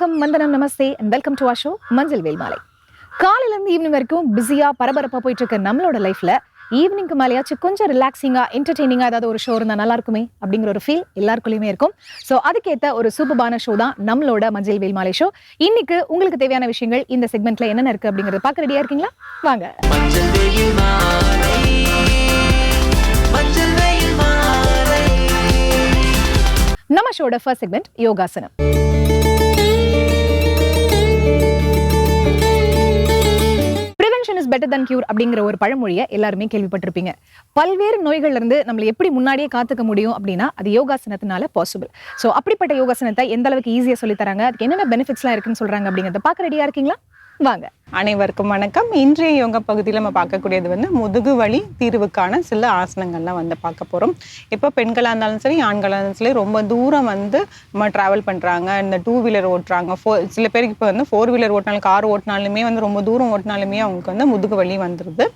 வணக்கம். வந்தனம் நமஸ்தே. And welcome to show Manjal Vel Malai. காலையில இருந்து ஈவினிங் வரைக்கும் பிஸியா பரபரப்பா போயிட்டு இருக்க நம்மளோட லைஃப்ல ஈவினிங்க்கு மேலேயாச்சும் கொஞ்சம் ரிலாக்ஸிங்கா என்டர்டெய்னிங்கா ஏதாவது ஒரு ஷோ இருந்தா நல்லா இருக்குமே அப்படிங்கிற ஒரு ஃபீல் எல்லாருக்குள்ளயுமே இருக்கும். ஸோ அதுக்கேத்த ஒரு சூப்பரான ஷோ தான் நம்மளோட மஞ்சள் வேல் மாலை ஷோ இன்னைக்கு உங்களுக்கு தேவையான விஷயங்கள் இந்த செக்மெண்ட்ல என்னென்ன இருக்கு அப்படிங்கறத பார்க்க ரெடியா இருக்கீங்களா? வாங்க. நம்ம ஷோட ஃபர்ஸ்ட் செக்மெண்ட் யோகாசனம். Prevention is better than cure அப்படிங்கிற ஒரு பழமொழியை எல்லாருமே கேள்விப்பட்டிருப்பீங்க. பல்வேறு நோய்கள்லேருந்து நம்மளை எப்படி முன்னாடியே காத்துக்க முடியும் அப்படின்னா அது யோகாசனத்தினால பாசிபிள் ஸோ அப்படிப்பட்ட யோகாசனத்தை எந்த அளவுக்கு ஈஸியாக சொல்லி தராங்க அதுக்கு என்னென்ன பெனிஃபிட்ஸ்லாம் இருக்குன்னு சொல்றாங்க அப்படிங்கிறத பார்க்க ரெடியா இருக்கீங்களா? வாங்க. அனைவருக்கும் வணக்கம். இன்றைய யோகா பகுதியில் நம்ம பார்க்கக்கூடியது வந்து முதுகு வலி தீர்வுக்கான சில ஆசனங்கள்லாம் வந்து பார்க்க போகிறோம் இப்போ பெண்களாக இருந்தாலும் சரி ஆண்களாக இருந்தாலும் சரி ரொம்ப தூரம் வந்து நம்ம ட்ராவல் பண்ணுறாங்க இந்த டூ வீலர் ஓட்டுறாங்க. ஃபோ சில பேருக்கு இப்போ வந்து ஃபோர் வீலர் ஓட்டினாலும் கார் ஓட்டினாலுமே வந்து ரொம்ப தூரம் ஓட்டினாலுமே அவங்களுக்கு வந்து முதுகு வலி வந்துடுது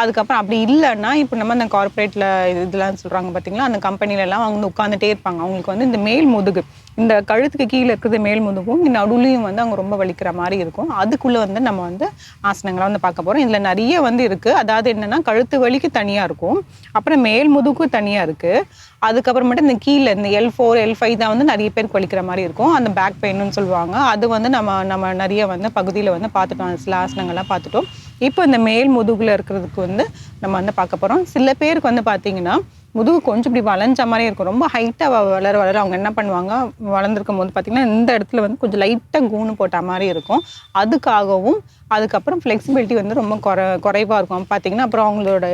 அதுக்கப்புறம் அப்படி இல்லைன்னா இப்போ நம்ம அந்த கார்ப்பரேட்டில் இதெல்லாம் சொல்கிறாங்க பார்த்தீங்களா அந்த கம்பெனிலலாம் அவங்க வந்து உட்காந்துட்டே இருப்பாங்க. அவங்களுக்கு வந்து இந்த மேல் முதுகு இந்த கழுத்துக்கு கீழே இருக்கிறது மேல் முதுகும் இந்த நடுவுலையும் வந்து அவங்க ரொம்ப வலிக்கிற மாதிரி இருக்கும். அதுக்குள்ளே வந்து நம்ம வந்து ஆசனங்களை வந்து பார்க்க போகிறோம் இதில் நிறைய வந்து இருக்குது அதாவது என்னென்னா கழுத்து வலிக்கு தனியாக இருக்கும். அப்புறம் மேல் முதுகு தனியாக இருக்குது அதுக்கப்புறமேட்டு இந்த கீழே இந்த எல் ஃபோர் எல் ஃபைவ் தான் வந்து நிறைய பேருக்கு வலிக்கிற மாதிரி இருக்கும். அந்த பேக் பெயின்னு சொல்லுவாங்க. அது வந்து நம்ம நம்ம நிறைய வந்து பகுதியில் வந்து பார்த்துட்டோம். சில ஆசனங்கள்லாம் பார்த்துட்டோம். இப்போ இந்த மேல் முதுகில் இருக்கிறதுக்கு வந்து நம்ம வந்து பார்க்க போகிறோம் சில பேருக்கு வந்து பார்த்தீங்கன்னா முதுகு கொஞ்சம் இப்படி வளைஞ்ச மாதிரி இருக்கும். ரொம்ப ஹைட்டாக வளர வளர அவங்க என்ன பண்ணுவாங்க? வளர்ந்துருக்கும் போது பார்த்தீங்கன்னா இந்த இடத்துல வந்து கொஞ்சம் லைட்டாக கூணு போட்ட மாதிரி இருக்கும். அதுக்காகவும் அதுக்கப்புறம் ஃப்ளெக்சிபிலிட்டி வந்து ரொம்ப குறை குறைவாக இருக்கும். பார்த்தீங்கன்னா அப்புறம் அவங்களோட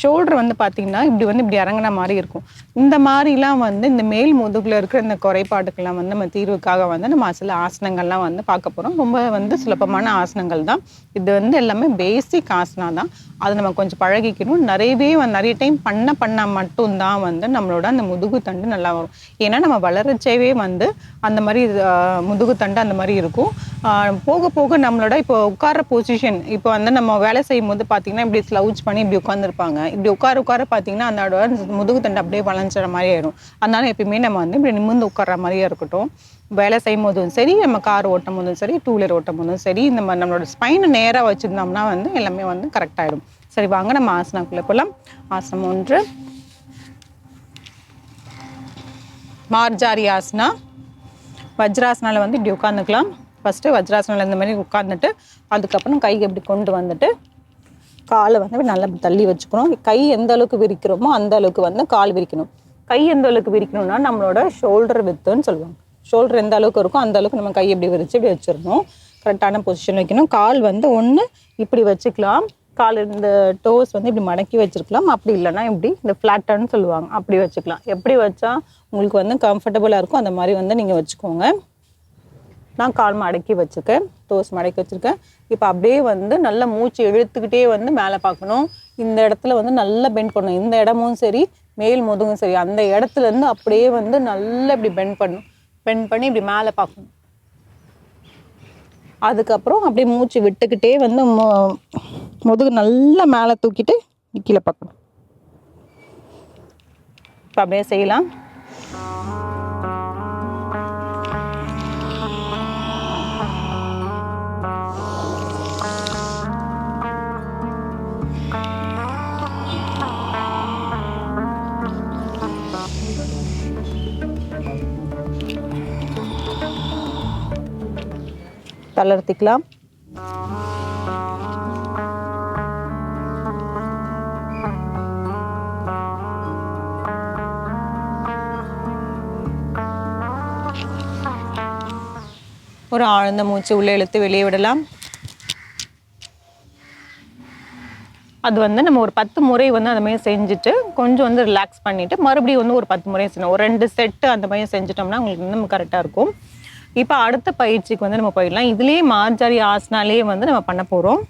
ஷோல்டர் வந்து பார்த்தீங்கன்னா இப்படி வந்து இப்படி இறங்குன மாதிரி இருக்கும். இந்த மாதிரிலாம் வந்து இந்த மேல் முதுகில் இருக்கிற இந்த குறைபாடுக்கெல்லாம் வந்து நம்ம தீர்வுக்காக வந்து நம்ம சில ஆசனங்கள்லாம் வந்து பார்க்க போகிறோம் ரொம்ப வந்து சுலபமான ஆசனங்கள் தான். இது வந்து எல்லாமே பேசிக் ஆசனா தான். அதை நம்ம கொஞ்சம் பழகிக்கணும். நிறையவே வந்து நிறைய டைம் பண்ண பண்ணால் மட்டும்தான் வந்து நம்மளோட அந்த முதுகு தண்டு நல்லா வரும். ஏன்னா நம்ம வளரச்சேவே வந்து அந்த மாதிரி முதுகு தண்டு அந்த மாதிரி இருக்கும். போக போக நம்மளோட இப்போ உட்கார பொசிஷன் இப்போ வந்து நம்ம வேலை செய்யும் போது பார்த்தீங்கன்னா இப்படி ஸ்லவுச் பண்ணி இப்படி உட்காந்துருப்பாங்க இப்படி உட்கார உட்கார பார்த்தீங்கன்னா அதோட முதுகு தண்டு அப்படியே வளைஞ்சிற மாதிரி ஆயிடும் அதனால எப்பயுமே நம்ம வந்து இப்படி நிமிர்ந்து உட்கார மாதிரியே இருக்கட்டும். வேலை செய்யும் போதும் சரி நம்ம கார் ஓட்டும் போதும் சரி டூ வீலர் ஓட்டும் போதும் சரி இந்த மாதிரி நம்மளோட ஸ்பைனை நேராக வச்சுருந்தோம்னா வந்து எல்லாமே வந்து கரெக்டாகிடும் சரி வாங்க நம்ம ஆசனாக்குள்ளே போகலாம் ஆசனம் ஒன்று. மார்ஜாரி ஆசனா. வஜ்ராசனால வந்து இப்படி உட்காந்துக்கலாம் ஃபஸ்ட்டு வஜ்ராசனில் இந்த மாதிரி உட்காந்துட்டு அதுக்கப்புறம் கை இப்படி கொண்டு வந்துட்டு காலை வந்து நல்லா தள்ளி வச்சுக்கணும். கை எந்த அளவுக்கு விரிக்கிறோமோ அந்த அளவுக்கு வந்து கால் விரிக்கணும். கை எந்த அளவுக்கு விரிக்கணும்னா நம்மளோட ஷோல்டர் வித்துன்னு சொல்லுவாங்க. ஷோல்டர் எந்த அளவுக்கு இருக்கோ அந்த அளவுக்கு நம்ம கை எப்படி விரிச்சு இப்படி வச்சிடணும். கரெக்டான பொசிஷன் வைக்கணும். கால் வந்து ஒன்று இப்படி வச்சுக்கலாம். கால் இந்த டோஸ் வந்து இப்படி மடக்கி வச்சிருக்கலாம். அப்படி இல்லைன்னா இப்படி இந்த ஃப்ளாட்டான்னு சொல்லுவாங்க. அப்படி வச்சுக்கலாம். எப்படி வச்சா உங்களுக்கு வந்து கம்ஃபர்டபுளாக இருக்கும் அந்த மாதிரி வந்து நீங்கள் வச்சுக்கோங்க. நான் கால் மடக்கி வச்சுருக்கேன். டோஸ் மடக்கி வச்சுருக்கேன். இப்போ அப்படியே வந்து நல்ல மூச்சு இழுத்துக்கிட்டே வந்து மேலே பார்க்கணும் இந்த இடத்துல வந்து நல்லா பெண்ட் பண்ணணும். இந்த இடமும் சரி மேல் முதுகும் சரி அந்த இடத்துல இருந்து அப்படியே வந்து நல்லா இப்படி பெண்ட் பண்ணணும். பெண்ட் பண்ணி இப்படி மேலே பார்க்கணும் அதுக்கப்புறம் அப்படியே மூச்சு விட்டுக்கிட்டே வந்து முதுகு நல்லா மேலே தூக்கிட்டு கீழே பார்க்கணும் இப்போ அப்படியே செய்யலாம். தளர்த்திக்கலாம். ஒரு ஆழ்ந்த மூச்சு உள்ளே இழுத்து வெளியே விடலாம். அது வந்து நம்ம ஒரு பத்து முறை வந்து அந்த மாதிரி செஞ்சுட்டு கொஞ்சம் வந்து ரிலாக்ஸ் பண்ணிட்டு மறுபடியும் வந்து ஒரு பத்து முறை செய்யணும் ஒரு ரெண்டு செட்டு அந்த மாதிரி செஞ்சிட்டோம்னா உங்களுக்கு வந்து நம்ம கரெக்டாக இருக்கும். இப்போ அடுத்த பயிற்சிக்கு வந்து நம்ம போயிடலாம். இதுலேயே மார்ஜாரி ஆசனாலேயே வந்து நம்ம பண்ண போகிறோம்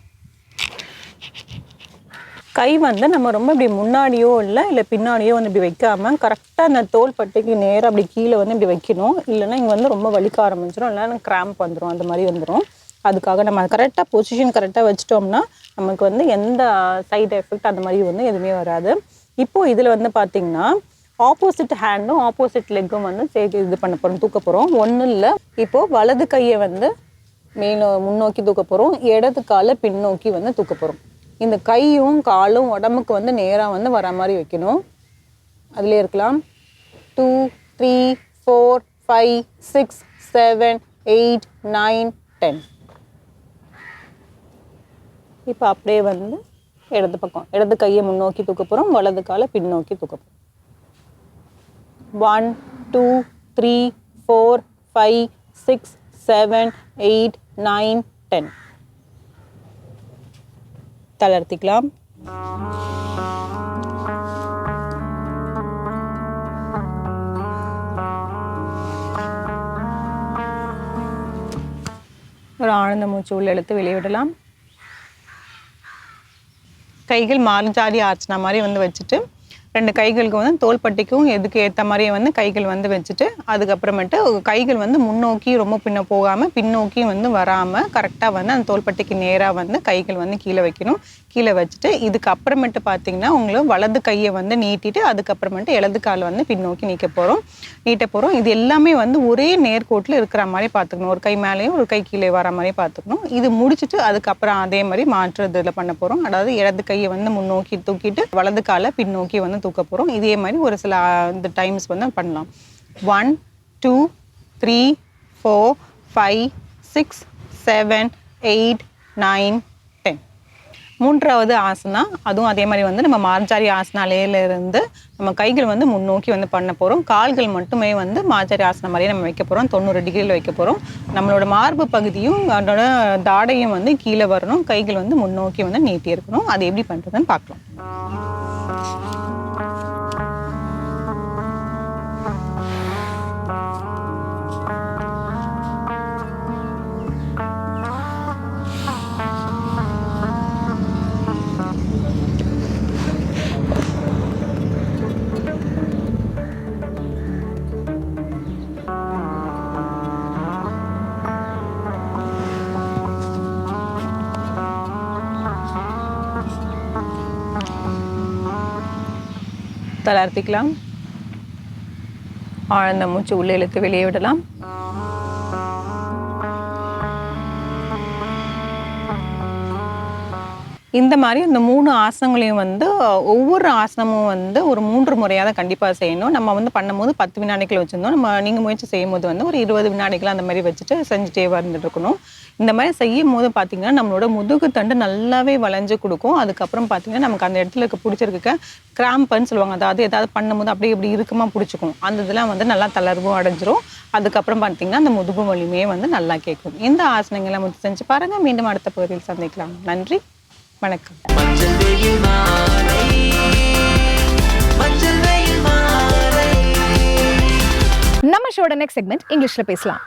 கை வந்து நம்ம ரொம்ப இப்படி முன்னாடியோ இல்லை இல்லை பின்னாடியோ வந்து இப்படி வைக்காமல் கரெக்டாக அந்த தோல் பட்டைக்கு நேராக அப்படி கீழே வந்து இப்படி வைக்கணும். இல்லைன்னா இங்கே வந்து ரொம்ப வலிக்க ஆரம்பிச்சிடும் இல்லைன்னா கிராம்ப் வந்துடும் அந்த மாதிரி வந்துடும் அதுக்காக நம்ம கரெக்டாக பொசிஷன் கரெக்டாக வச்சிட்டோம்னா நமக்கு வந்து எந்த சைடு எஃபெக்ட் அந்த மாதிரி வந்து எதுவுமே வராது. இப்போது இதில் வந்து பார்த்திங்கன்னா ஆப்போசிட் ஹேண்டும் ஆப்போசிட் லெக்கும் வந்து சேர்த்து இது பண்ண போகிறோம் தூக்க போகிறோம் ஒன்றும் இல்லை. இப்போது வலது கையை வந்து மேல முன்னோக்கி தூக்க போகிறோம் இடது காலை பின்னோக்கி வந்து தூக்க போகிறோம் இந்த கையும் காலும் உடம்புக்கு வந்து நேராக வந்து வர மாதிரி வைக்கணும். அதிலே இருக்கலாம். Two three four five six seven eight nine ten இப்போ அப்படியே வந்து இடது பக்கம் இடது கையை முன்னோக்கி தூக்க போகிறோம் வலது காலை பின்னோக்கி தூக்க போகிறோம் one two three four five six seven eight nine ten. தளர்த்திக்கலாம். ஒரு ஆனந்த மூச்சு உள்ள இழுத்து வெளியே விடலாம் கைகள் மார்ஜாதி ஆர்ச்சனா மாதிரி வந்து வச்சுட்டு ரெண்டு கைகளுக்கு வந்து தோள்பட்டிக்கும் எதுக்கு ஏற்ற மாதிரியே வந்து கைகள் வந்து வச்சுட்டு அதுக்கப்புறமேட்டு கைகள் வந்து முன்னோக்கி ரொம்ப பின்ன போகாமல் பின்னோக்கி வந்து வராமல் கரெக்டாக வந்து அந்த தோள்பட்டிக்கு நேராக வந்து கைகள் வந்து கீழே வைக்கணும். கீழே வச்சுட்டு இதுக்கு அப்புறமேட்டு பார்த்தீங்கன்னா உங்களுக்கு வலது கையை வந்து நீட்டிட்டு அதுக்கப்புறமேட்டு இடது கால் வந்து பின்னோக்கி நீக்க போகிறோம் நீட்ட போகிறோம் இது எல்லாமே வந்து ஒரே நேர்கோட்டில் இருக்கிற மாதிரி பார்த்துக்கணும் ஒரு கை மேலேயும் ஒரு கை கீழே வர மாதிரி பார்த்துக்கணும் இது முடிச்சுட்டு அதுக்கப்புறம் அதே மாதிரி மாற்று இதில் பண்ண போகிறோம் அதாவது இடது கையை வந்து முன்னோக்கி தூக்கிட்டு வலது காலை பின்னோக்கி வந்து தூக்க போகிறோம் இதே மாதிரி ஒரு சில இந்த டைம்ஸ் வந்து பண்ணலாம். One two three four five six seven eight nine ten மூன்றாவது ஆசனா அதுவும் அதே மாதிரி வந்து நம்ம மார்ஜாரி ஆசனாலேருந்து இருந்து நம்ம கைகள் வந்து முன்னோக்கி வந்து பண்ண போகிறோம் கால்கள் மட்டுமே வந்து மார்ஜாரி ஆசனா மாதிரியே நம்ம வைக்க போகிறோம் தொண்ணூறு டிகிரியில் வைக்க போகிறோம் நம்மளோட மார்பு பகுதியும் அதோட தாடையும் வந்து கீழே வரணும். கைகள் வந்து முன்னோக்கி வந்து நீட்டி இருக்கணும் அது எப்படி பண்ணுறதுன்னு பார்க்கலாம். தளர்த்திக்கலாம் ஆழ்ந்த மூச்சு உள்ளே இழுத்து வெளியே விடலாம். இந்த மாதிரி இந்த மூணு ஆசனங்களையும் வந்து ஒவ்வொரு ஆசனமும் வந்து ஒரு மூன்று முறையாக கண்டிப்பாக செய்யணும். நம்ம வந்து பண்ணும்போது பத்து வினாடிகள் வச்சுருந்தோம். நம்ம நீங்கள் முயற்சி செய்யும் போது வந்து ஒரு இருபது வினாடிகள் அந்த மாதிரி வச்சுட்டு செஞ்சுட்டே வந்துட்டு இருக்கணும். இந்த மாதிரி செய்யும் போது பார்த்தீங்கன்னா நம்மளோட முதுகு தண்டு நல்லாவே வளைஞ்சு கொடுக்கும். அதுக்கப்புறம் பார்த்தீங்கன்னா நமக்கு அந்த இடத்துல இருக்க பிடிச்சிருக்க கிராம்பன்னு சொல்லுவாங்க. அதாவது ஏதாவது பண்ணும்போது அப்படியே இப்படி இருக்குமா பிடிச்சிக்கும். அந்த இதெல்லாம் வந்து நல்லா தளர்வும் அடைஞ்சிரும். அதுக்கப்புறம் பார்த்தீங்கன்னா அந்த முதுகு வலிமையே வந்து நல்லா கேட்கும். இந்த ஆசனங்களை முயற்சி செஞ்சு பாருங்க. மீண்டும் அடுத்த பகுதியில் சந்திக்கலாம். நன்றி. வணக்கம். நம்ம ஷோட நெக்ஸ்ட் செக்மெண்ட் இங்கிலீஷில் பேசலாம்.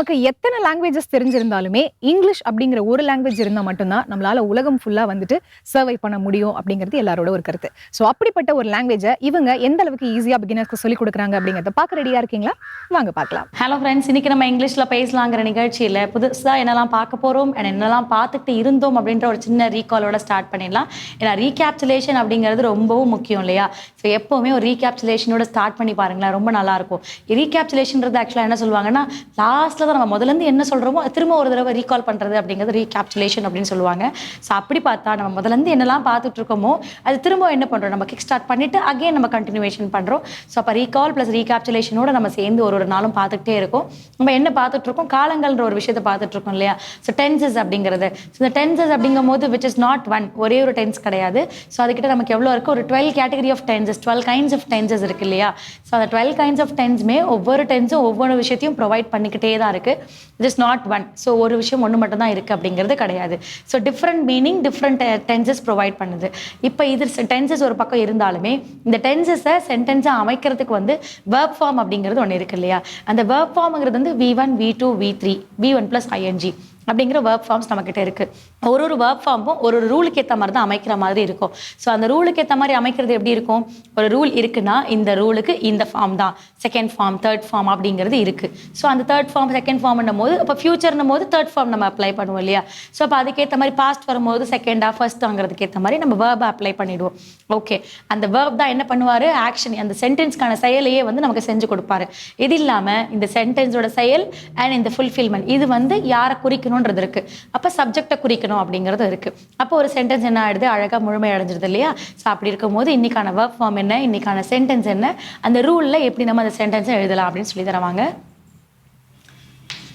நமக்கு எத்தனை லாங்குவேஜஸ் தெரிஞ்சிருந்தாலுமே இங்கிலீஷ் அப்படிங்கிற ஒரு லாங்குவேஜ் இருந்தால் மட்டும்தான் நம்மளால உலகம் ஃபுல்லா வந்துட்டு சர்வை பண்ண முடியும் அப்படிங்கிறது எல்லாரோட ஒரு கருத்து. ஸோ அப்படிப்பட்ட ஒரு லாங்குவேஜை இவங்க எந்த அளவுக்கு ஈஸியா பிகினர்ஸ்க்கு சொல்லிக் கொடுக்குறாங்க அப்படிங்கிறத பார்க்க ரெடியா இருக்கீங்களா? வாங்க பார்க்கலாம். ஹலோ ஃப்ரெண்ட்ஸ் இன்னைக்கு நம்ம இங்கிலீஷ்ல பேசலாங்கிற நிகழ்ச்சியில புதுசா என்னெல்லாம் பார்க்க போறோம் and என்னெல்லாம் பார்த்துட்டு இருந்தோம் அப்படின்ற ஒரு சின்ன ரீகாலோட ஸ்டார்ட் பண்ணிடலாம். ஏன்னா ரீகேப்சுலேஷன் அப்படிங்கிறது ரொம்பவும் முக்கியம் இல்லையா? ஸோ எப்பவுமே ஒரு ரீகேப்சுலேஷனோட ஸ்டார்ட் பண்ணி பாருங்களேன் ரொம்ப நல்லா இருக்கும். ரீகேப்சுலேஷன்றது ஆக்சுவலாக என்ன சொல்லுவாங்கன்னா லாஸ்ட்டில் தான் நம்ம முதல்ல இருந்து என்ன சொல்றோமோ திரும்ப ஒரு தடவை ரீகால் பண்றது அப்படிங்கிறது ரீகேப்சுலேஷன் அப்படின்னு சொல்லுவாங்க. ஸோ அப்படி பார்த்தா நம்ம முதல்ல இருந்து என்னெல்லாம் பார்த்துட்டு இருக்கோமோ அது திரும்ப என்ன பண்றோம்? நம்ம கிக் ஸ்டார்ட் பண்ணிட்டு அகைன் நம்ம கண்டினியூவேஷன் பண்றோம். ஸோ அப்போ ரீகால் ப்ளஸ் ரீகேப்சுலேஷனோட நம்ம சேர்ந்து ஒரு ஒரு நாளும் பார்த்துக்கிட்டே இருக்கும். நம்ம என்ன பார்த்துட்டு இருக்கோம்? காலங்கள்ன்ற ஒரு விஷயத்தை பார்த்துட்டு இருக்கோம் இல்லையா? ஸோ டென்சஸ் அப்படிங்கிறது. ஸோ இந்த டென்சஸ் அப்படிங்கும் போது விச் இஸ் நாட் ஒன் ஒரே ஒரு டென்ஸ் கிடையாது. ஸோ அதுக்கிட்ட நமக்கு எவ்வளோ இருக்கு? ஒரு twelve category of tenses twelve kinds of tenses இருக்கு இல்லையா? ஸோ அந்த டுவெல் கைண்ட்ஸ் ஆஃப் டென்ஸ்மே ஒவ்வொரு டென்ஸும் ஒவ்வொரு விஷயத்தையும் ப்ரொவைட் பண்ணிக்கிட்டே தான் இருக்கு. It is not one so ஒரு விஷயம் ஒன்று மட்டும் தான் இருக்கு அப்படிங்கிறது கிடையாது. So different meaning different tenses provide பண்ணுது. இப்போ இது டென்சஸ் ஒரு பக்கம் இருந்தாலுமே இந்த டென்சஸை சென்டென்ஸாக அமைக்கிறதுக்கு வந்து வேர்ப் ஃபார்ம் அப்படிங்கிறது ஒன்று இருக்கு இல்லையா? அந்த வேர்ப் ஃபார்ம்ங்கிறது வந்து V one V two V three V one plus ING அப்படிங்கிற வேர்ப் ஃபார்ம்ஸ் நம்மக்கிட்ட இருக்குது ஒரு ஒரு வேர்ப் ஃபார்மும் ஒரு ஒரு ரூலுக்கு ஏற்ற மாதிரி தான் அமைக்கிற மாதிரி இருக்கும். ஸோ அந்த ரூலுக்கு ஏற்ற மாதிரி அமைக்கிறது எப்படி இருக்கும்? ஒரு ரூல் இருக்குன்னா இந்த ரூலுக்கு இந்த ஃபார்ம் தான். செகண்ட் ஃபார்ம் தேர்ட் ஃபார்ம் அப்படிங்கிறது இருக்குது ஸோ அந்த தேர்ட் ஃபார்ம் செகண்ட் ஃபார்ம்னும் போது இப்போ ஃபியூச்சர்னும் போது தேர்ட் ஃபார்ம் நம்ம அப்ளை பண்ணுவோம் இல்லையா? ஸோ அப்போ அதுக்கேற்ற மாதிரி பாஸ்ட் வரும்போது செகண்டாக ஃபர்ஸ்ட்டாங்கிறதுக்கு ஏற்ற மாதிரி நம்ம வேர்பை அப்ளை பண்ணிவிடுவோம் ஓகே அந்த வேர்ப் தான் என்ன பண்ணுவார்? ஆக்ஷன் அந்த சென்டென்ஸ்க்கான செயலையே வந்து நமக்கு செஞ்சு கொடுப்பாரு. இது இல்லாமல் இந்த சென்டென்ஸோட செயல் அண்ட் இந்த ஃபுல்ஃபில்மெண்ட் இது வந்து யாரை குறிக்கணுன்றது இருக்கு. அப்போ சப்ஜெக்டை குறிக்கணும் அப்படிங்கிறது இருக்கு. அப்போ ஒரு சென்டென்ஸ் என்ன ஆயிடுது? அழகாக முழுமை அடைஞ்சிருது இல்லையா? ஸோ அப்படி இருக்கும்போது இன்னைக்கான ஒர்க் ஃபார்ம் என்ன? இன்னைக்கான சென்டென்ஸ் என்ன? அந்த ரூலில் எப்படி நம்ம அந்த சென்டென்ஸை எழுதலாம் அப்படின்னு சொல்லி தருவாங்க.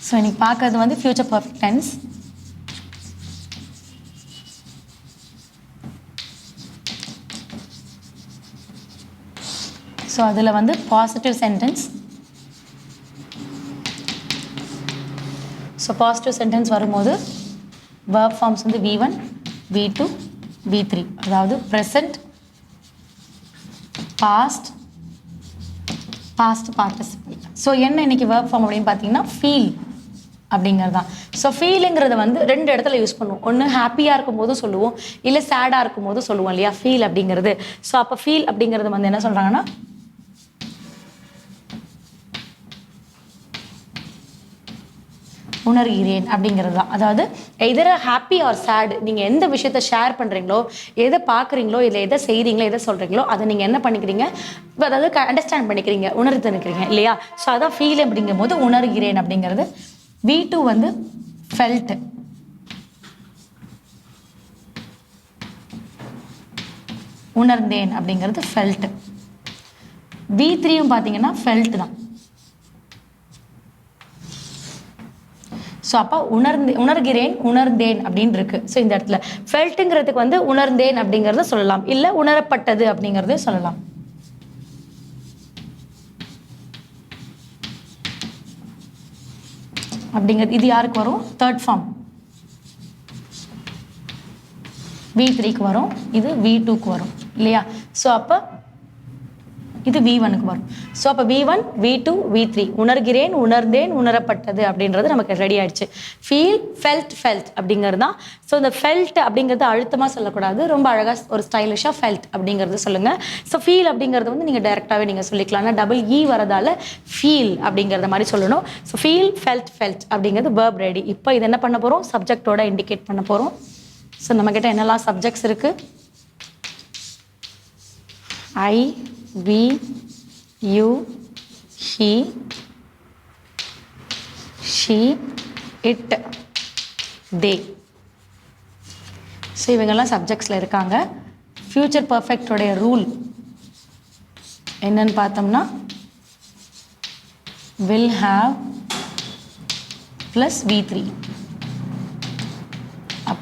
ஸோ இன்னைக்கு பார்க்கறது வந்து ஃபியூச்சர் பர்ஃபெக்ட் டென்ஸ் ஸோ அதில் வந்து positive sentence so positive sentence வரும்போது வேர்ப் ஃபார்ம்ஸ் வந்து V one V two V three அதாவது present past past participle so என்ன இன்னைக்கு வேர்க் ஃபார்ம் அப்படின்னு பார்த்தீங்கன்னா ஃபீல் அப்படிங்கிறது தான். ஸோ ஃபீலுங்கிறத வந்து ரெண்டு இடத்துல யூஸ் பண்ணுவோம். ஒன்று ஹாப்பியாக இருக்கும் போது சொல்லுவோம் இல்லை சேடாக இருக்கும் போது சொல்லுவோம் இல்லையா? ஃபீல் அப்படிங்கிறது. ஸோ அப்போ ஃபீல் அப்படிங்கிறது வந்து என்ன சொல்கிறாங்கன்னா உணர்கிறேன் அப்படிங்கிறது தான். அதாவது எதர் ஹாப்பி ஆர் சேட் நீங்கள் எந்த விஷயத்த ஷேர் பண்ணுறீங்களோ எதை பார்க்குறீங்களோ இல்லை எதை செய்கிறீங்களோ எதை சொல்கிறீங்களோ அதை நீங்கள் என்ன பண்ணிக்கிறீங்க? அதாவது அண்டர்ஸ்டாண்ட் பண்ணிக்கிறீங்க உணர்ந்து நிற்கிறீங்க இல்லையா? ஸோ அதான் ஃபீல் அப்படிங்கும் போது உணர்கிறேன் அப்படிங்கிறது. வி டூ வந்து ஃபெல்ட் உணர்ந்தேன் அப்படிங்கிறது ஃபெல்ட் வி த்ரீயும் பார்த்தீங்கன்னா ஃபெல்ட் தான். ஸோ அப்போ உணர்ந்து உணர்கிறேன் உணர்ந்தேன் அப்படின்னு இருக்கு ஸோ இந்த இடத்துல ஃபெல்ட்டுங்கிறதுக்கு வந்து உணர்ந்தேன் அப்படிங்கிறத சொல்லலாம். இல்லை உணரப்பட்டது அப்படிங்கிறத சொல்லலாம். அப்படிங்கிறது இது யாருக்கு வரும்? தேர்ட் ஃபார்ம் வி த்ரீக்கு வரும். இது வி டூக்கு வரும். இல்லையா? ஸோ அப்போ இது வி ஒனுக்கு வரும். ஸோ அப்போ V one V two V three உணர்கிறேன் உணர்ந்தேன் உணரப்பட்டது அப்படின்றது நமக்கு ரெடி ஆயிடுச்சு. ஃபீல் ஃபெல்ட் ஃபெல்ட் அப்படிங்கிறது தான். ஸோ இந்த ஃபெல்ட் அப்படிங்கிறது அழுத்தமாக சொல்லக்கூடாது. ரொம்ப அழகாக ஒரு ஸ்டைலிஷாக ஃபெல்ட் அப்படிங்கிறது சொல்லுங்கள் ஸோ ஃபீல் அப்படிங்கிறது வந்து நீங்கள் டைரெக்டாகவே நீங்கள் சொல்லிக்கலாம். ஆனால் டபுள் இ வரதால ஃபீல் அப்படிங்கிறத மாதிரி சொல்லணும். ஸோ ஃபீல் ஃபெல்ட் ஃபெல்ட் அப்படிங்கிறது வேர்ப் ரெடி இப்போ இது என்ன பண்ண போகிறோம் சப்ஜெக்டோட இண்டிகேட் பண்ண போகிறோம் ஸோ நம்மக்கிட்ட என்னெல்லாம் சப்ஜெக்ட்ஸ் இருக்குது I we you he she it they. So இவங்கெல்லாம் சப்ஜெக்ட்ஸில் இருக்காங்க. ஃப்யூச்சர் பர்ஃபெக்டோடைய ரூல் என்னன்னு பார்த்தோம்னா will will plus V three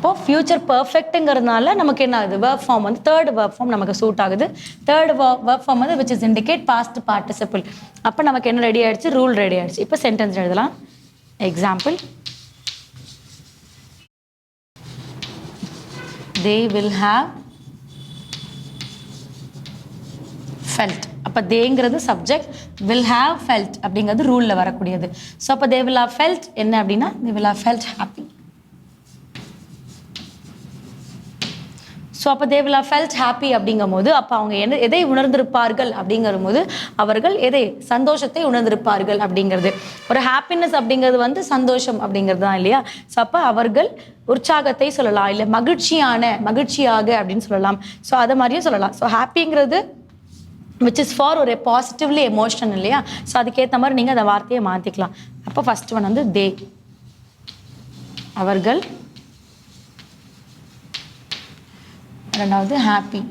அப்போ ஃப்யூச்சர் பர்ஃபெக்ட்டுங்கிறதுனால நமக்கு என்ன ஆகுது? வேர்க் ஃபார்ம் வந்து தேர்ட் ஒர்க் ஃபார்ம் நமக்கு சூட் ஆகுது. தேர்ட் ஒர்க் ஃபார்ம் வந்து which is indicate past participle அப்போ நமக்கு என்ன ரெடி ஆகிடுச்சு ரூல் ரெடி ஆகிடுச்சு இப்போ சென்டென்ஸ் எழுதலாம். Example they will have felt அப்போ தேங்கிறது சப்ஜெக்ட் வில் ஹாவ் ஃபெல்ட் அப்படிங்கிறது ரூலில் வரக்கூடியது. ஸோ அப்போ தே வில் ஹாவ் ஃபெல்ட் என்ன அப்படின்னா? They will have felt happy so அப்போ தே ஃபெல்ட் ஹாப்பி அப்படிங்கும்போது அப்போ அவங்க என்ன எதை உணர்ந்திருப்பார்கள் அப்படிங்கிற போது அவர்கள் எதை சந்தோஷத்தை உணர்ந்திருப்பார்கள் அப்படிங்கிறது. ஒரு ஹாப்பினஸ் அப்படிங்கிறது வந்து சந்தோஷம் அப்படிங்கிறது தான் இல்லையா? ஸோ அப்போ அவர்கள் உற்சாகத்தை சொல்லலாம் இல்லை மகிழ்ச்சியான மகிழ்ச்சியாக அப்படின்னு சொல்லலாம். ஸோ அதை மாதிரியும் சொல்லலாம். ஸோ ஹாப்பிங்கிறது விச் இஸ் ஃபார் ஒரு பாசிட்டிவ்லி எமோஷன் இல்லையா? ஸோ அதுக்கேற்ற மாதிரி நீங்கள் அந்த வார்த்தையை மாற்றிக்கலாம் அப்போ ஃபஸ்ட் ஒன் வந்து தே அவர்கள் ரெண்டாவது ஹாப்பி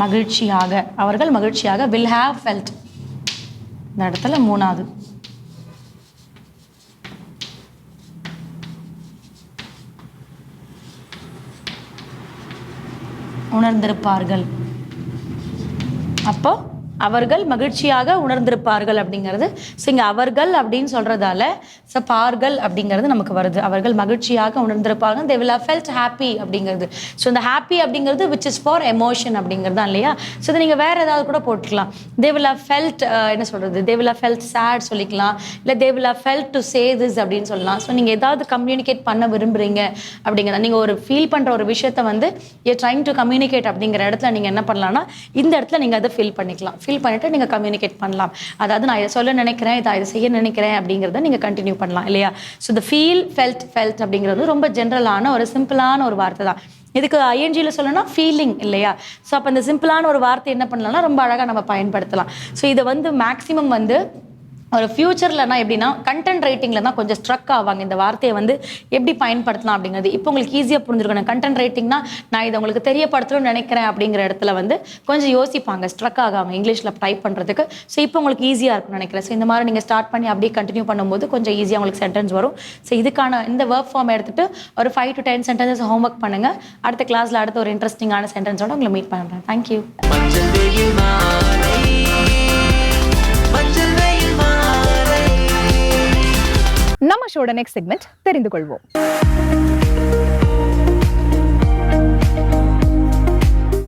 மகிழ்ச்சியாக அவர்கள் மகிழ்ச்சியாக வில் ஹாவ் ஃபெல்ட் இந்த இடத்துல மூணாவது. உணர்ந்திருப்பார்கள். அப்போ அவர்கள் மகிழ்ச்சியாக உணர்ந்திருப்பார்கள் அப்படிங்கிறது. ஸோ இங்கே அவர்கள் அப்படின்னு சொல்கிறதால ஸோ பார்கள் அப்படிங்கிறது நமக்கு வருது. அவர்கள் மகிழ்ச்சியாக உணர்ந்திருப்பார்கள் தே வில் ஃபெல்ட் ஹாப்பி அப்படிங்கிறது. ஸோ இந்த ஹாப்பி அப்படிங்கிறது விச் இஸ் ஃபார் எமோஷன் அப்படிங்கிறது தான் இல்லையா? ஸோ இதை நீங்கள் வேறு ஏதாவது கூட போட்டுக்கலாம். தே வில் ஃபெல்ட் என்ன சொல்கிறது தே வில் ஃபெல்ட் சேட் சொல்லிக்கலாம். இல்லை they will felt to say this அப்படின்னு சொல்லலாம். ஸோ நீங்கள் ஏதாவது கம்யூனிகேட் பண்ண விரும்புறீங்க அப்படிங்கிறத நீங்கள் ஒரு ஃபீல் பண்ணுற ஒரு விஷயத்த வந்து ஏ ட்ரைங் டு கம்யூனிகேட் அப்படிங்கிற இடத்துல நீங்கள் என்ன பண்ணலாம்னா இந்த இடத்துல நீங்கள் அதை ஃபீல் பண்ணிக்கலாம். ஃபீல் பண்ணிட்டு நீங்கள் கம்யூனிகேட் பண்ணலாம். அதாவது நான் இதை சொல்ல நினைக்கிறேன் இதை இதை செய்ய நினைக்கிறேன் அப்படிங்கிறத நீங்கள் கண்டினியூ பண்ணலாம் இல்லையா? So the feel felt felt அப்படிங்கிறது ரொம்ப ஜென்ரலான ஒரு சிம்பிளான ஒரு வார்த்தை தான். இதுக்கு ஐஎன்ஜியில் சொல்லணும்னா ஃபீலிங் இல்லையா? ஸோ அப்போ இந்த சிம்பிளான ஒரு வார்த்தை என்ன பண்ணலாம்னா ரொம்ப அழகாக நம்ம பயன்படுத்தலாம். ஸோ இதை வந்து மேக்ஸிமம் வந்து ஒரு ஃபியூச்சர்லனா எப்படின்னா கண்டென்ட் ரைட்டிங்கில் தான் கொஞ்சம் ஸ்ட்ரக் ஆவாங்க. இந்த வார்த்தையை வந்து எப்படி பயன்படுத்தலாம் அப்படிங்கிறது. இப்போ உங்களுக்கு ஈஸியாக புரிஞ்சிருக்கணும். கண்டென்ட் ரைட்டிங்னா நான் இதை உங்களுக்கு தெரியப்படுத்தணும்னு நினைக்கிறேன் அப்படிங்கிற இடத்துல வந்து கொஞ்சம் யோசிப்பாங்க. ஸ்ட்ரக் ஆகாங்க இங்கிலீஷில் டைப் பண்ணுறதுக்கு ஸோ இப்போ உங்களுக்கு ஈஸியாக இருக்கும்னு நினைக்கிறேன். ஸோ இந்த மாதிரி நீங்கள் ஸ்டார்ட் பண்ணி அப்படியே கண்டினியூ பண்ணும்போது கொஞ்சம் ஈஸியாக உங்களுக்கு சென்டென்ஸ் வரும். ஸோ இதுக்கான இந்த ஒர்க் ஃபார்ம் எடுத்துட்டு ஒரு five to ten sentences homework பண்ணுங்க. அடுத்த கிளாஸில் அடுத்த ஒரு இன்ட்ரெஸ்டிங்கான சென்டென்ஸோட உங்களை மீட் பண்ணுறேன் தேங்க்யூ நம்ம ஷோட நெக்ஸ்ட் செக்மெண்ட் தெரிந்து கொள்வோம்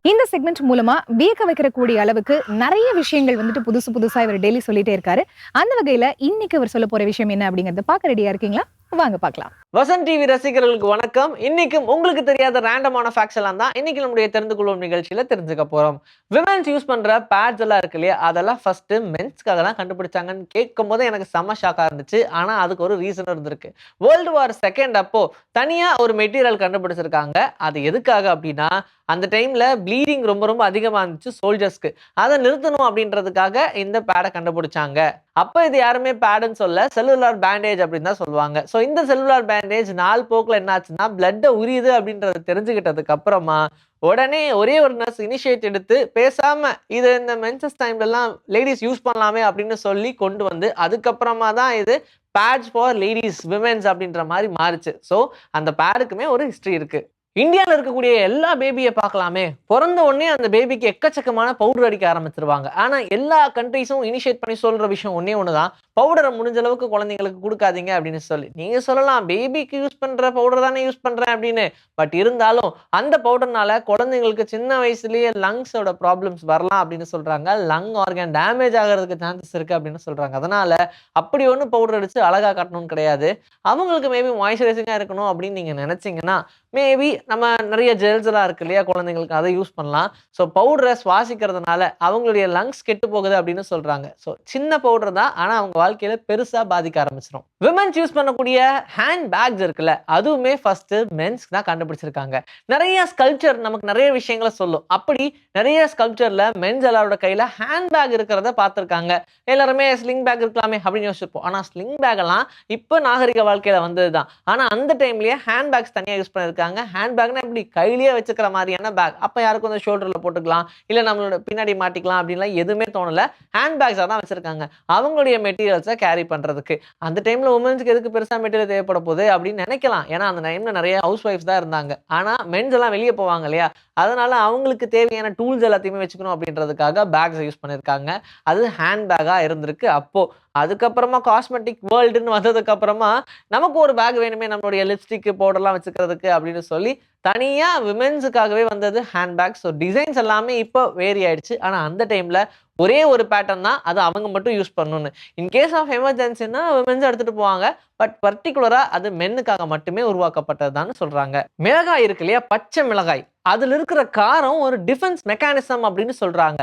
இந்த செக்மெண்ட் மூலமா வியக்க வைக்கிறக்கூடிய அளவுக்கு நிறைய விஷயங்கள் வந்துட்டு புதுசு புதுசா இவர் டெய்லி சொல்லிட்டே இருக்காரு. அந்த வகையில இன்னைக்கு அவர் சொல்ல போற விஷயம் என்ன அப்படிங்கறத பாக்க ரெடியா இருக்கீங்களா? வாங்க பார்க்கலாம். வசன் டிவி ரசிகர்களுக்கு வணக்கம். இன்னைக்கும் உங்களுக்கு தெரியாத ரேண்டமான ஃபேக்ட்ஸ் எல்லாம் தான் இன்னைக்கு நம்முடைய தெரிந்து கொள்வோம் நிகழ்ச்சியில தெரிஞ்சுக்க போறோம். விமன்ஸ் யூஸ் பண்ற பேட்ஸ் எல்லாம் இருக்கு இல்லையா? அதெல்லாம் ஃபர்ஸ்ட் மென்ஸ்க்கு அதெல்லாம் கண்டுபிடிச்சாங்கன்னு கேட்கும் போது எனக்கு செம்ம ஷாக்கா இருந்துச்சு. ஆனா அதுக்கு ஒரு ரீசன் இருந்திருக்கு. வேர்ல்டு வார் செகண்ட் அப்போ தனியா ஒரு மெட்டீரியல் கண்டுபிடிச்சிருக்காங்க. அது எதுக்காக அப்படின்னா அந்த டைம்ல ப்ளீடிங் ரொம்ப ரொம்ப அதிகமா இருந்துச்சு சோல்ஜர்ஸ்க்கு அதை நிறுத்தணும் அப்படின்றதுக்காக இந்த பேடை கண்டுபிடிச்சாங்க. அப்போ இது யாருமே பேடுன்னு சொல்ல செல்லுலார் பேண்டேஜ் அப்படின்னு தான் சொல்லுவாங்க. ஸோ ஸோ இந்த செல்லுலார் பேண்டேஜ் நாள் போக்கில் என்னாச்சுன்னா பிளட்டை உரியுது அப்படின்றத தெரிஞ்சுக்கிட்டதுக்கு அப்புறமா உடனே ஒரே ஒரு நர்ஸ் இனிஷியேட் எடுத்து பேசாம இது இந்த மென்சஸ் டைம்லலாம் லேடிஸ் யூஸ் பண்ணலாமே அப்படின்னு சொல்லி கொண்டு வந்து அதுக்கப்புறமா தான் இது பேட்ஸ் ஃபார் லேடிஸ் விமென்ஸ் அப்படின்ற மாதிரி மாறுச்சு. ஸோ அந்த பேடுக்குமே ஒரு ஹிஸ்ட்ரி இருக்குது இந்தியாவில் இருக்கக்கூடிய எல்லா பேபியை பார்க்கலாமே. பிறந்த உடனே அந்த பேபிக்கு எக்கச்சக்கமான பவுடர் அடிக்க ஆரம்பிச்சிருவாங்க. ஆனால் எல்லா கண்ட்ரீஸும் இனிஷியேட் பண்ணி சொல்ற விஷயம் ஒன்றே ஒன்று தான் பவுடரை முடிஞ்ச அளவுக்கு குழந்தைங்களுக்கு கொடுக்காதீங்க அப்படின்னு சொல்லி. நீங்கள் சொல்லலாம் பேபிக்கு யூஸ் பண்ணுற பவுடர் தானே யூஸ் பண்ணுறேன் அப்படின்னு. பட் இருந்தாலும் அந்த பவுடர்னால குழந்தைங்களுக்கு சின்ன வயசுலேயே லங்ஸோட ப்ராப்ளம்ஸ் வரலாம் அப்படின்னு சொல்கிறாங்க லங் ஆர்கன் டேமேஜ் ஆகிறதுக்கு சான்சஸ் இருக்குது அப்படின்னு சொல்கிறாங்க அதனால அப்படி ஒன்றும் பவுடர் அடித்து அழகாக காட்டணும்னு கிடையாது. அவங்களுக்கு மேபி மாய்ஸ்சரைசிங்காக இருக்கணும் அப்படின்னு நீங்கள் நினச்சிங்கன்னா மேபி நம்ம நிறைய ஜெல்ஸ் எல்லாம் இருக்கு இல்லையா குழந்தைங்களுக்கு அதை யூஸ் பண்ணலாம். ஸோ பவுடரை சுவாசிக்கிறதுனால அவங்களுடைய லங்ஸ் கெட்டு போகுது அப்படின்னு சொல்றாங்க. ஸோ சின்ன பவுடர் தான் ஆனால் அவங்க வாழ்க்கையில பெருசா பாதிக்க ஆரம்பிச்சிடும் விமன்ஸ் யூஸ் பண்ணக்கூடிய ஹேண்ட் பேக்ஸ் இருக்குல்ல அதுவுமே ஃபர்ஸ்ட் மென்ஸ்க்கு தான் கண்டுபிடிச்சிருக்காங்க. நிறைய ஸ்கல்ச்சர் நமக்கு நிறைய விஷயங்களை சொல்லும். அப்படி நிறைய ஸ்கல்ச்சர்ல மென்ஸ் எல்லாரோட கையில ஹேண்ட் பேக் இருக்கிறத பார்த்துருக்காங்க. எல்லாருமே ஸ்லிங் பேக் இருக்கலாமே அப்படின்னு யோசிச்சிருப்போம். ஆனால் ஸ்லிங் பேக் எல்லாம் இப்போ நாகரிக வாழ்க்கையில வந்தது தான் ஆனால் அந்த டைம்லயே ஹேண்ட் பேக்ஸ் தனியாக யூஸ் பண்ணிருக்காங்க ஹேண்ட் பேக்னா இப்படி கையிலேயே வச்சுக்கிற மாதிரியான பேக் அப்போ யாருக்கும் வந்து ஷோல்டரில் போட்டுக்கலாம். இல்லை நம்மளோட பின்னாடி மாட்டிக்கலாம் அப்படின்லாம் எதுவுமே தோணல. ஹேண்ட் பேக்ஸாக தான் வச்சிருக்காங்க. அவங்களுடைய மெட்டீரியல்ஸை கேரி பண்றதுக்கு. அந்த டைம்ல உமன்ஸுக்கு எதுக்கு பெருசாக மெட்டீரியல் தேவைப்பட போகுது அப்படின்னு நினைக்கலாம். ஏன்னா அந்த டைமில் நிறைய ஹவுஸ் ஒய்ஃப்ஸ் தான் இருந்தாங்க. ஆனால் மென்ஸ் எல்லாம் வெளியே போவாங்க இல்லையா? அதனால அவங்களுக்கு தேவையான டூல்ஸ் எல்லாத்தையுமே வச்சுக்கணும் அப்படின்றதுக்காக பேக்ஸ் யூஸ் பண்ணியிருக்காங்க அது ஹேண்ட் பேக்காக இருந்திருக்கு அப்போது அதுக்கப்புறமா காஸ்மெட்டிக் வேர்ல்டுன்னு வந்ததுக்கப்புறமா நமக்கு ஒரு பேக் வேணுமே நம்மளுடைய லிப்ஸ்டிக் பவுடர்லாம் வச்சுக்கிறதுக்கு அப்படின்னு சொல்லி தனியாக விமென்ஸுக்காகவே வந்தது ஹேண்ட் பேக் ஸோ டிசைன்ஸ் எல்லாமே இப்போ வேரி ஆயிடுச்சு. ஆனால் அந்த டைமில் ஒரே ஒரு பேட்டர்ன் தான் அது அவங்க மட்டும் யூஸ் பண்ணணும்னு. இன் கேஸ் ஆஃப் எமர்ஜென்சின்னா விமென்ஸ் எடுத்துகிட்டு போவாங்க. பட் பர்டிகுலராக அது மென்னுக்காக மட்டுமே உருவாக்கப்பட்டதுதான்னு சொல்கிறாங்க மிளகாய் இருக்கு இல்லையா? பச்சை மிளகாய். அதில் இருக்கிற காரம் ஒரு டிஃபென்ஸ் மெக்கானிசம் அப்படின்னு சொல்கிறாங்க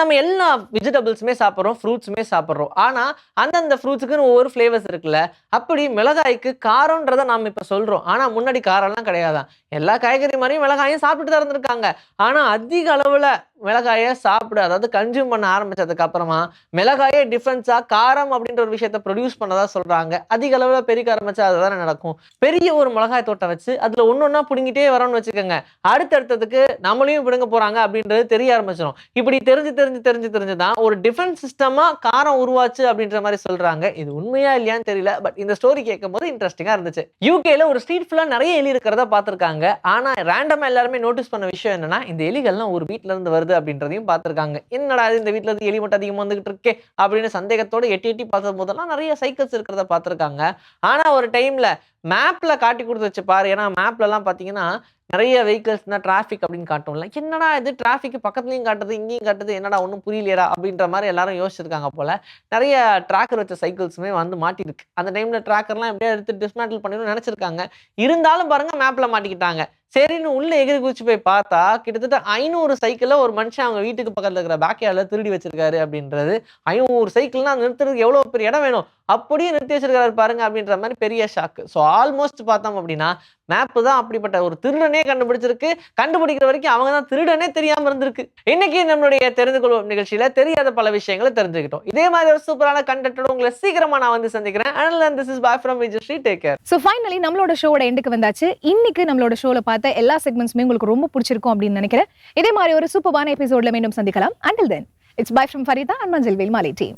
நம்ம எல்லா வெஜிடபிள்ஸுமே சாப்பிட்றோம் ஃப்ரூட்ஸுமே சாப்பிட்றோம். ஆனால் அந்தந்த ஃப்ரூட்ஸுக்குன்னு ஒவ்வொரு ஃப்ளேவர்ஸ் இருக்குல்ல அப்படி மிளகாய்க்கு காரம்ன்றதை நாம இப்போ சொல்கிறோம் ஆனால் முன்னாடி காரம்லாம் கிடையாதான் எல்லா காய்கறி மாதிரியும் மிளகாயும் சாப்பிட்டுட்டு தான் இருந்திருக்காங்க. ஆனால் அதிக அளவில் மிளகாயை சாப்பிட. அதாவது கன்சியூம் பண்ண ஆரம்பிச்சதுக்கு அப்புறமா மிளகாயே டிஃப்ரென்ஸா காரம் அப்படின்ற ஒரு விஷயத்த ப்ரொடியூஸ் பண்ணதா சொல்றாங்க. அதிக அளவுல பெருக்க ஆரம்பிச்சா அதுதானே நடக்கும். பெரிய ஒரு மிளகாய் தோட்டம் வச்சு அதுல ஒன்னொன்னா பிடுங்கிட்டே வரோம்னு வச்சுக்கோங்க. அடுத்தடுத்ததுக்கு நம்மளையும் பிடுங்க போறாங்க அப்படின்றது தெரிய ஆரம்பிச்சிடும் இப்படி தெரிஞ்சு தெரிஞ்சு தெரிஞ்சு தெரிஞ்சுதான் ஒரு டிஃபென்ஸ் சிஸ்டமா காரம் உருவாச்சு அப்படின்ற மாதிரி சொல்றாங்க. இது உண்மையா இல்லையான்னு தெரியல பட் இந்த ஸ்டோரி கேட்கும் போது இன்ட்ரெஸ்டிங்கா இருந்துச்சு. யூகேல ஒரு ஸ்ட்ரீட் ஃபுல்லா நிறைய எலி இருக்கிறத பார்த்திருக்காங்க. ஆனா ரேண்டமா எல்லாருமே நோட்டீஸ் பண்ண விஷயம் என்னன்னா இந்த எலிகள்லாம் ஒரு வீட்ல இருந்து வருது அப்படின்றதையும் பார்த்திருக்காங்க. என்னடா இந்த வீட்டில் இருந்து எலி மட்டும் அதிகமா வந்துகிட்டு இருக்கே அப்படின்னு சந்தேகத்தோட எட்டி எட்டி பார்த்த போதெல்லாம் நிறைய சைக்கிள்ஸ் இருக்கிறத பார்த்திருக்காங்க. ஆனா ஒரு டைம்ல மேப்பில் காட்டி கொடுத்து வச்சு பாரு. ஏன்னா மேப்லலாம் பார்த்தீங்கன்னா நிறைய நிறைய தான் டிராஃபிக் அப்படின்னு காட்டும்ல. என்னடா இது? டிராஃபிக் பக்கத்துலையும் காட்டுது இங்கேயும் காட்டுது. என்னடா ஒன்றும் புரியலையடா? அப்படின்ற மாதிரி எல்லாரும் யோசிச்சிருக்காங்க போல. நிறைய ட்ராக்கர் வச்ச சைக்கிள்ஸுமே வந்து மாட்டிருக்கு. அந்த டைமில் ட்ராக்கர்லாம் எப்படியா எடுத்து டிஸ்மேண்டில் பண்ணணும்னு நினச்சிருக்காங்க. இருந்தாலும் பாருங்கள் மேப்பில் மாட்டிக்கிட்டாங்க. சரின்னு உள்ளே எகிரி குதிச்சு போய் பார்த்தா கிட்டத்தட்ட ஐநூறு சைக்கிளை ஒரு மனுஷன் அவங்க வீட்டுக்கு பக்கத்தில் இருக்கிற பேக்யார்டில் திருடி வச்சிருக்காரு அப்படின்றது. ஐநூறு சைக்கிள்னா நிறுத்துறதுக்கு எவ்வளோ பெரிய இடம் வேணும்? அப்படியே நிறுத்தி வச்சிருக்காரு பாருங்க அப்படின்ற மாதிரி பெரிய ஷாக்கு ஸோ ஆல்மோஸ்ட் பார்த்தோம் அப்படின்னா மேப்பு தான் அப்படிப்பட்ட ஒரு திருடனே கண்டுபிடிச்சிருக்கு. கண்டுபிடிக்கிற வரைக்கும் அவங்க தான் திருடனே தெரியாம இருந்திருக்கு. இன்னைக்கு நம்மளுடைய தெரிந்து கொள்வோம் நிகழ்ச்சியில தெரியாத பல விஷயங்களை தெரிஞ்சுக்கிட்டோம். இதே மாதிரி ஒரு சூப்பரான கண்டென்ட்டோட உங்களை சீக்கிரமா நான் வந்து சந்திக்கிறேன். And this is bye from Vijay take care so finally நம்மளோட ஷோட எண்டுக்கு வந்தாச்சு. இன்னைக்கு நம்மளோட ஷோல பார்த்த எல்லா செக்மெண்ட்ஸுமே உங்களுக்கு ரொம்ப பிடிச்சிருக்கும் அப்படின்னு நினைக்கிறேன். இதே மாதிரி ஒரு சூப்பரான எபிசோட்ல மீண்டும் சந்திக்கலாம். Until then it's bye from Farida and Manjal Velmalai team